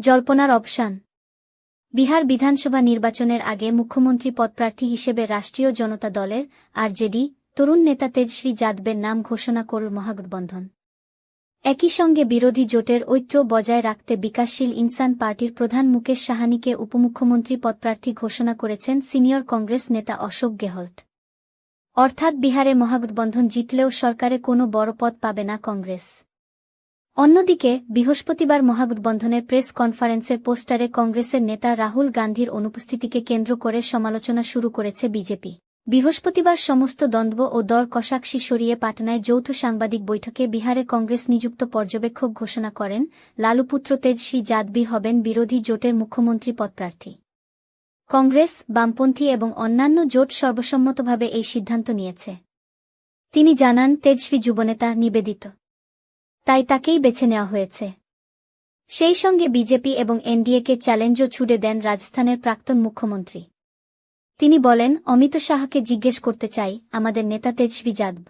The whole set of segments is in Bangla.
জল্পনার অবসান। বিহার বিধানসভা নির্বাচনের আগে মুখ্যমন্ত্রী পদপ্রার্থী হিসেবে রাষ্ট্রীয় জনতা দলের আরজেডি তরুণ নেতা তেজশ্রী যাদবের নাম ঘোষণা করল মহাগঠবন্ধন। একই সঙ্গে বিরোধী জোটের ঐক্য বজায় রাখতে বিকাশশীল ইনসান পার্টির প্রধান মুকেশ সাহানিকে উপমুখ্যমন্ত্রী পদপ্রার্থী ঘোষণা করেছেন সিনিয়র কংগ্রেস নেতা অশোক গেহলট। অর্থাৎ বিহারে মহাগঠবন্ধন জিতলেও সরকারে কোনো বড় পদ পাবে না কংগ্রেস। অন্যদিকে, বৃহস্পতিবার মহাগঠবন্ধনের প্রেস কনফারেন্সের পোস্টারে কংগ্রেসের নেতা রাহুল গান্ধীর অনুপস্থিতিকে কেন্দ্র করে সমালোচনা শুরু করেছে বিজেপি। বৃহস্পতিবার সমস্ত দ্বন্দ্ব ও দর কষাকষি সরিয়ে পাটনায় যৌথ সাংবাদিক বৈঠকে বিহারে কংগ্রেস নিযুক্ত পর্যবেক্ষক ঘোষণা করেন, লালুপুত্র তেজশ্রী যাদবী হবেন বিরোধী জোটের মুখ্যমন্ত্রী পদপ্রার্থী। কংগ্রেস, বামপন্থী এবং অন্যান্য জোট সর্বসম্মতভাবে এই সিদ্ধান্ত নিয়েছে। তিনি জানান তেজশ্রী যুবনেতা নিবেদিত। তাই তাকেই বেছে নেওয়া হয়েছে। সেই সঙ্গে বিজেপি এবং এনডিএকে চ্যালেঞ্জও ছুড়ে দেন রাজস্থানের প্রাক্তন মুখ্যমন্ত্রী। তিনি বলেন, অমিত শাহকে জিজ্ঞেস করতে চাই, আমাদের নেতা তেজস্বী যাদব।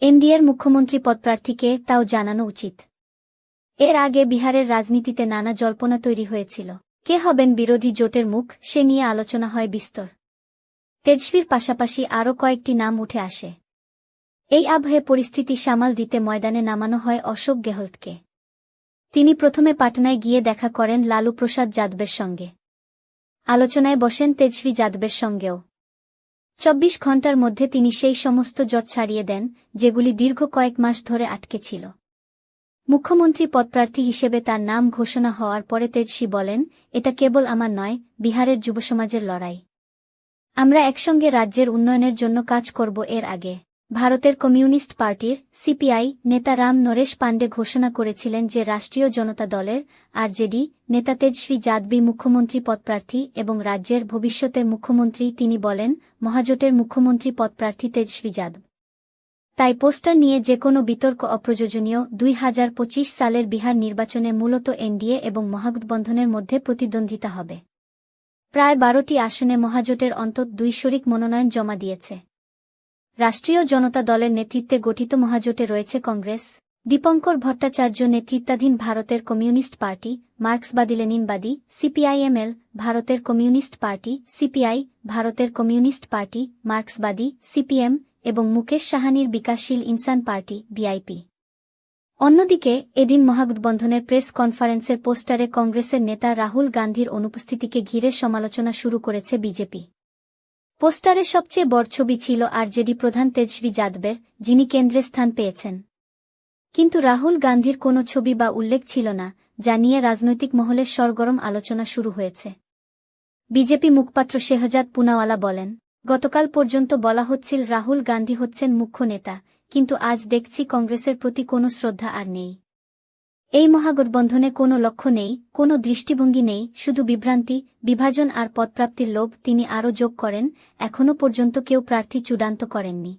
এনডিএর মুখ্যমন্ত্রী পদপ্রার্থীকে তাও জানানো উচিত। এর আগে বিহারের রাজনীতিতে নানা জল্পনা তৈরি হয়েছিল। কে হবেন বিরোধী জোটের মুখ, সে নিয়ে আলোচনা হয় বিস্তর। তেজস্বীর পাশাপাশি আরও কয়েকটি নাম উঠে আসে। এই আবহে পরিস্থিতি সামাল দিতে ময়দানে নামানো হয় অশোক গেহলতকে। তিনি প্রথমে পাটনায় গিয়ে দেখা করেন লালু প্রসাদ যাদবের সঙ্গে। আলোচনায় বসেন তেজস্বী যাদবের সঙ্গেও। চব্বিশ ঘণ্টার মধ্যে তিনি সেই সমস্ত জট ছাড়িয়ে দেন, যেগুলি দীর্ঘ কয়েক মাস ধরে আটকে ছিল। মুখ্যমন্ত্রী পদপ্রার্থী হিসেবে তার নাম ঘোষণা হওয়ার পরে তেজস্বী বলেন, এটা কেবল আমার নয়, বিহারের যুবসমাজের লড়াই। আমরা একসঙ্গে রাজ্যের উন্নয়নের জন্য কাজ করব এর আগে। ভারতের কমিউনিস্ট পার্টির সিপিআই নেতা রাম নরেশ পাণ্ডে ঘোষণা করেছিলেন যে রাষ্ট্রীয় জনতা দলের আরজেডি নেতা তেজশ্রী যাদবী মুখ্যমন্ত্রী পদপ্রার্থী এবং রাজ্যের ভবিষ্যতের মুখ্যমন্ত্রী তিনি বলেন, মহাজোটের মুখ্যমন্ত্রী পদপ্রার্থী তেজশ্রী যাদব। তাই পোস্টার নিয়ে যে কোনো বিতর্ক অপ্রয়োজনীয় দুই হাজার পঁচিশ সালের বিহার নির্বাচনে মূলত এনডিএ এবং মহাগঠবন্ধনের মধ্যে প্রতিদ্বন্দ্বিতা হবে। প্রায় বারোটি আসনে মহাজোটের অন্তত দুই শরিক মনোনয়ন জমা দিয়েছে। রাষ্ট্রীয় জনতা দলের নেতৃত্বে গঠিত মহাজোটে রয়েছে কংগ্রেস, দীপঙ্কর ভট্টাচার্য নেতৃত্বাধীন ভারতের কমিউনিস্ট পার্টি, মার্ক্সবাদী লেনিনবাদী, সিপিআইএমএল, ভারতের কমিউনিস্ট পার্টি, সিপিআই, ভারতের কমিউনিস্ট পার্টি, মার্ক্সবাদী, সিপিএম এবং মুকেশ সাহানির বিকাশশীল ইনসান পার্টি, বিআইপি। অন্যদিকে, এদিন মহাগঠবন্ধনের প্রেস কনফারেন্সের পোস্টারে কংগ্রেসের নেতা রাহুল গান্ধীর অনুপস্থিতিকে ঘিরে সমালোচনা শুরু করেছে বিজেপি। পোস্টারে সবচেয়ে বড় ছবি ছিল আরজেডি প্রধান তেজস্বী যাদবের, যিনি কেন্দ্রে স্থান পেয়েছেন। কিন্তু রাহুল গান্ধীর কোনো ছবি বা উল্লেখ ছিল না, যা নিয়ে রাজনৈতিক মহলে সরগরম আলোচনা শুরু হয়েছে। বিজেপি মুখপাত্র শেহজাদ পুনাওয়ালা বলেন, গতকাল পর্যন্ত বলা হচ্ছিল রাহুল গান্ধী হচ্ছেন মুখ্য নেতা, কিন্তু আজ দেখছি কংগ্রেসের প্রতি কোনো শ্রদ্ধা আর নেই। এই মহাগঠবন্ধনে কোনো লক্ষ্য নেই, কোনো দৃষ্টিভঙ্গি নেই, শুধু বিভ্রান্তি, বিভাজন আর পদপ্রাপ্তির লোভ তিনি আরও যোগ করেন, এখনও পর্যন্ত কেউ প্রার্থী চূড়ান্ত করেননি।